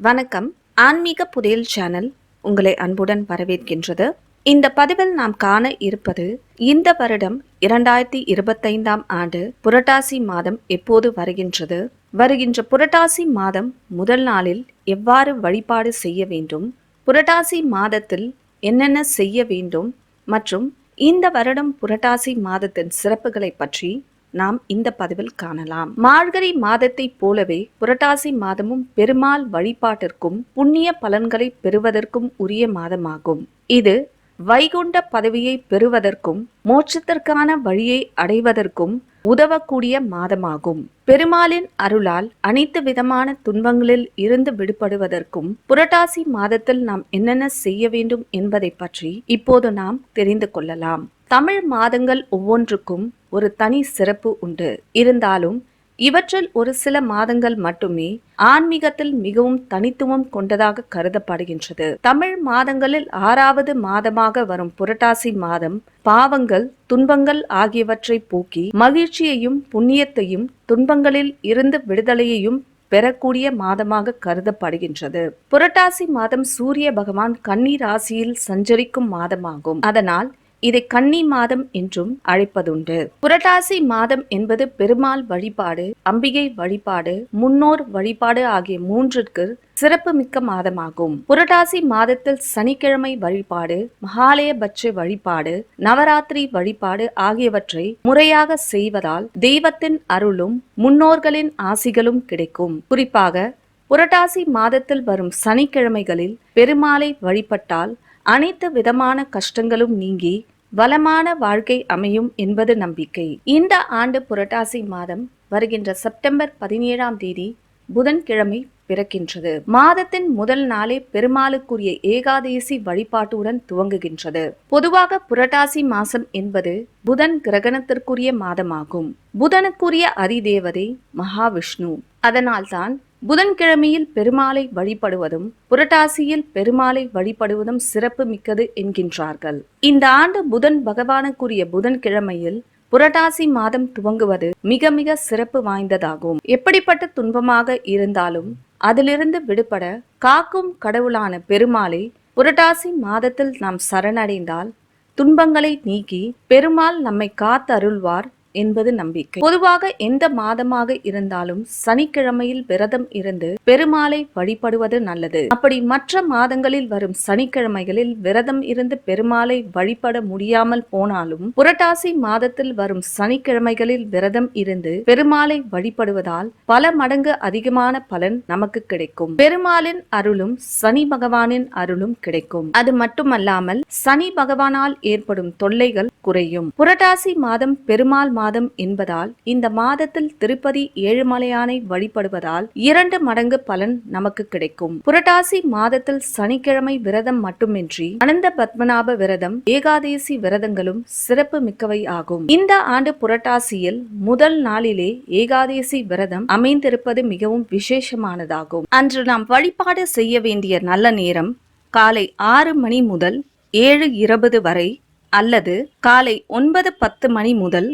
வணக்கம். ஆன்மீக புதையல் சேனல் உங்களை அன்புடன் வரவேற்கின்றது. இந்த பதிவில் நாம் காண இருப்பது இந்த வருடம் இரண்டாயிரத்தி இருபத்தைந்தாம் ஆண்டு புரட்டாசி மாதம் எப்போது வருகின்றது? வருகின்ற புரட்டாசி மாதம் முதல் நாளில் எவ்வாறு வழிபாடு செய்ய வேண்டும்? புரட்டாசி மாதத்தில் என்னென்ன செய்ய வேண்டும்? மற்றும் இந்த வருடம் புரட்டாசி மாதத்தின் சிறப்புகளை பற்றி நாம் இந்த பதிவில் காணலாம். மார்கழி மாதத்தைப் போலவே புரட்டாசி மாதமும் பெருமாள் வழிபாட்டிற்கும் புண்ணிய பலன்களை பெறுவதற்கும் உரிய மாதமாகும். இது வைகுண்ட பதவியை பெறுவதற்கும் மோட்சத்திற்கான வழியை அடைவதற்கும் உதவக்கூடிய மாதமாகும். பெருமாளின் அருளால் அனைத்து விதமான துன்பங்களில் இருந்து விடுபடுவதற்கும் புரட்டாசி மாதத்தில் நாம் என்னென்ன செய்ய வேண்டும் என்பதை பற்றி இப்போது நாம் தெரிந்து கொள்ளலாம். தமிழ் மாதங்கள் ஒவ்வொன்றுக்கும் ஒரு தனி சிறப்பு உண்டு. இருந்தாலும் இவற்றில் ஒரு சில மாதங்கள் மட்டுமே ஆன்மீகத்தில் மிகவும் தனித்துவம் கொண்டதாக கருதப்படுகின்றது. தமிழ் மாதங்களில் ஆறாவது மாதமாக வரும் புரட்டாசி மாதம் பாவங்கள் துன்பங்கள் ஆகியவற்றை போக்கி மகிழ்ச்சியையும் புண்ணியத்தையும் துன்பங்களில் இருந்து விடுதலையையும் பெறக்கூடிய மாதமாக கருதப்படுகின்றது. புரட்டாசி மாதம் சூரிய பகவான் கன்னி ராசியில் சஞ்சரிக்கும் மாதமாகும். அதனால் இதை கன்னி மாதம் என்றும் அழைப்பதுண்டு. புரட்டாசி மாதம் என்பது பெருமாள் வழிபாடு அம்பிகை வழிபாடு முன்னோர் வழிபாடு ஆகிய மூன்றிற்கு சிறப்பு மிக்க மாதமாகும். புரட்டாசி மாதத்தில் சனிக்கிழமை வழிபாடு மகாலயபட்ச வழிபாடு நவராத்திரி வழிபாடு ஆகியவற்றை முறையாக செய்வதால் தெய்வத்தின் அருளும் முன்னோர்களின் ஆசிகளும் கிடைக்கும். குறிப்பாக புரட்டாசி மாதத்தில் வரும் சனிக்கிழமைகளில் பெருமாளை வழிபட்டால் அனைத்து விதமான கஷ்டங்களும் நீங்கி வளமான வாழ்க்கை அமையும் என்பது நம்பிக்கை. இந்த ஆண்டு புரட்டாசி மாதம் வருகின்ற செப்டம்பர் பதினேழாம் தேதி புதன்கிழமை பிறக்கின்றது. மாதத்தின் முதல் நாளே பெருமாளுக்குரிய ஏகாதேசி வழிபாட்டுடன் துவங்குகின்றது. பொதுவாக புரட்டாசி மாசம் என்பது புதன் கிரகணத்திற்குரிய மாதமாகும். புதனுக்குரிய அதிதேவதை மகாவிஷ்ணு. அதனால்தான் புதன்கிழமையில் பெருமாளை வழிபடுவதும் புரட்டாசியில் பெருமாளை வழிபடுவதும் சிறப்பு மிக்கது என்கின்றார்கள். இந்த ஆண்டு புதன் பகவானுக்குரிய புதன்கிழமையில் புரட்டாசி மாதம் துவங்குவது மிக மிக சிறப்பு வாய்ந்ததாகும். எப்படிப்பட்ட துன்பமாக இருந்தாலும் அதிலிருந்து விடுபட காக்கும் கடவுளான பெருமாளை புரட்டாசி மாதத்தில் நாம் சரணடைந்தால் துன்பங்களை நீக்கி பெருமாள் நம்மை காத்தருள்வார். என்பது நம்பிக்கை. பொதுவாக எந்த மாதமாக இருந்தாலும் சனிக்கிழமையில் விரதம் இருந்து பெருமாளை வழிபடுவது நல்லது. அப்படி மற்ற மாதங்களில் வரும் சனிக்கிழமைகளில் விரதம் இருந்து பெருமாளை வழிபட முடியாமல் போனாலும் புரட்டாசி மாதத்தில் வரும் சனிக்கிழமைகளில் விரதம் இருந்து பெருமாளை வழிபடுவதால் பல மடங்கு அதிகமான பலன் நமக்கு கிடைக்கும். பெருமாளின் அருளும் சனி பகவானின் அருளும் கிடைக்கும். அது மட்டுமல்லாமல் சனி பகவானால் ஏற்படும் தொல்லைகள் குறையும். புரட்டாசி மாதம் பெருமாள் மாதம் என்பதால் இந்த மாதத்தில் திருப்பதி ஏழுமலையானை வழிபடுவதால் இரண்டு மடங்கு பலன் நமக்கு கிடைக்கும். புரட்டாசி மாதத்தில் சனிக்கிழமை விரதம் மட்டுமின்றி அனந்த பத்மநாப விரதம் ஏகாதேசி விரதங்களும் சிறப்பு மிக்கவை ஆகும். இந்த ஆண்டு புரட்டாசியில் முதல் நாளிலே ஏகாதேசி விரதம் அமைந்திருப்பது மிகவும் விசேஷமானதாகும். அன்று நாம் வழிபாடு செய்ய வேண்டிய நல்ல நேரம் காலை ஆறு மணி முதல் ஏழு இருபது வரை அல்லது காலை ஒன்பது பத்து மணி முதல்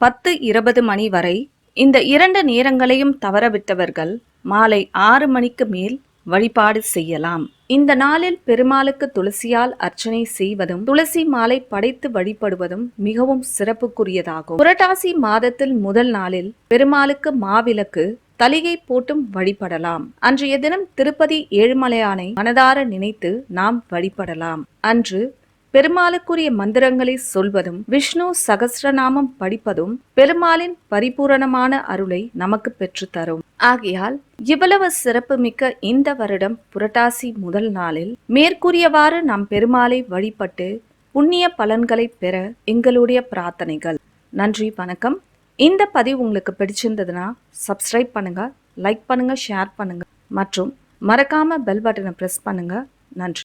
பத்து இருபது மணி வரை இந்த இரண்டு நேரங்களையும் தவறவிட்டவர்கள் மாலை ஆறு மணிக்கு மேல் வழிபாடு செய்யலாம். இந்த நாளில் பெருமாளுக்கு துளசியால் அர்ச்சனை செய்வதும் துளசி மாலை படைத்து வழிபடுவதும் மிகவும் சிறப்புக்குரியதாகும். புரட்டாசி மாதத்தில் முதல் நாளில் பெருமாளுக்கு மாவிளக்கு தலிகை போட்டும் வழிபடலாம். அன்றைய தினம் திருப்பதி ஏழுமலையானை மனதார நினைத்து நாம் வழிபடலாம். அன்று பெருமாளுக்குரிய மந்திரங்களை சொல்வதும் விஷ்ணு சகசிரநாமம் படிப்பதும் பெருமாளின் பரிபூரணமான அருளை நமக்கு பெற்று தரும். ஆகையால் இவ்வளவு சிறப்புமிக்க இந்த வருடம் புரட்டாசி முதல் நாளில் மேற்கூறியவாறு நாம் பெருமாளை வழிபட்டு புண்ணிய பலன்களை பெற எங்களுடைய பிரார்த்தனைகள். நன்றி வணக்கம். இந்த பதிவு உங்களுக்கு பிடிச்சிருந்ததுன்னா சப்ஸ்கிரைப் பண்ணுங்க லைக் பண்ணுங்க ஷேர் பண்ணுங்க. மற்றும் மறக்காம பெல் பட்டனை பிரஸ் பண்ணுங்க. நன்றி.